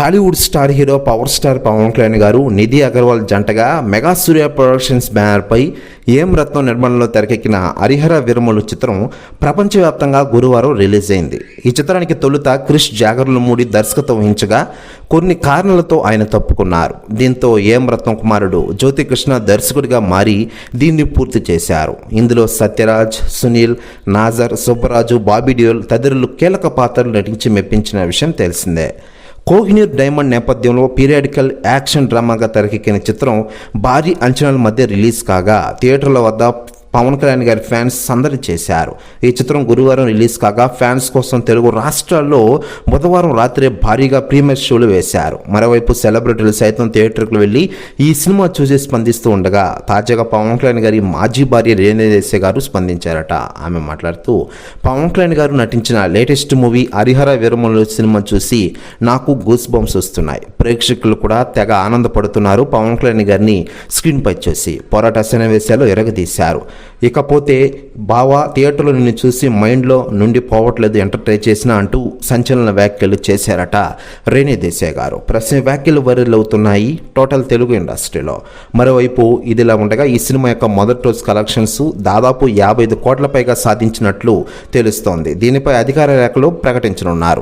Tollywood star hero power star Pawan Kalyan garu Nidhi Agarwal జంటగా mega సూర్య productions బ్యానర్పై ఏం రత్నం నిర్మాణంలో తెరకెక్కిన హరిహర విరమలు చిత్రం ప్రపంచవ్యాప్తంగా గురువారం రిలీజ్ అయింది. ఈ చిత్రానికి తొలుత క్రిష్ జాగర్లమూడి దర్శకత్వం వహించగా కొన్ని కారణాలతో ఆయన తప్పుకున్నారు. దీంతో ఏం రత్నం కుమారుడు జ్యోతి కృష్ణ దర్శకుడిగా మారి దీన్ని పూర్తి చేశారు. ఇందులో సత్యరాజ్ సునీల్ నాజర్ సుబ్బరాజు బాబీ డియోల్ తదితరులు కీలక పాత్రలు నటించి మెప్పించిన విషయం తెలిసిందే. కోహినూర్ డైమండ్ నేపథ్యంలో పీరియాడికల్ యాక్షన్ డ్రామాగా తెరకెక్కిన చిత్రం భారీ అంచనాల మధ్య రిలీజ్ కాగా థియేటర్ల వద్ద పవన్ కళ్యాణ్ గారి ఫ్యాన్స్ సందడి చేశారు. ఈ చిత్రం గురువారం రిలీజ్ కాగా ఫ్యాన్స్ కోసం తెలుగు రాష్ట్రాల్లో బుధవారం రాత్రే భారీగా ప్రీమియర్ షోలు వేశారు. మరోవైపు సెలబ్రిటీలు సైతం థియేటర్కు వెళ్ళి ఈ సినిమా చూసి స్పందిస్తూ ఉండగా తాజాగా పవన్ కళ్యాణ్ గారి మాజీ భార్య రేణుదేశ గారు స్పందించారట. ఆమె మాట్లాడుతూ పవన్ కళ్యాణ్ గారు నటించిన latest movie Harihara Veeramallu cinema చూసి నాకు గూస్ బంప్స్ వస్తున్నాయి. ప్రేక్షకులు కూడా తెగ ఆనందపడుతున్నారు పవన్ కళ్యాణ్ గారిని స్క్రీన్ పై చూసి. పోరాట సన్నివేశాలు ఎరగదీశారు. ఇకపోతే బావా థియేటర్లో నిన్ను చూసి మైండ్లో నుండి పోవట్లేదు ఎంటర్టైన్ చేసిన అంటూ సంచలన వ్యాఖ్యలు చేశారట రేణి దేశాయ్ గారు. ప్రశ్న వ్యాఖ్యలు వైరల్ అవుతున్నాయి టోటల్ తెలుగు ఇండస్ట్రీలో. మరోవైపు ఇదిలా ఉండగా ఈ సినిమా యొక్క మొదటి రోజు కలెక్షన్స్ దాదాపు యాభై ఐదు కోట్ల పైగా సాధించినట్లు తెలుస్తోంది. దీనిపై అధికార రేఖలు ప్రకటించనున్నారు.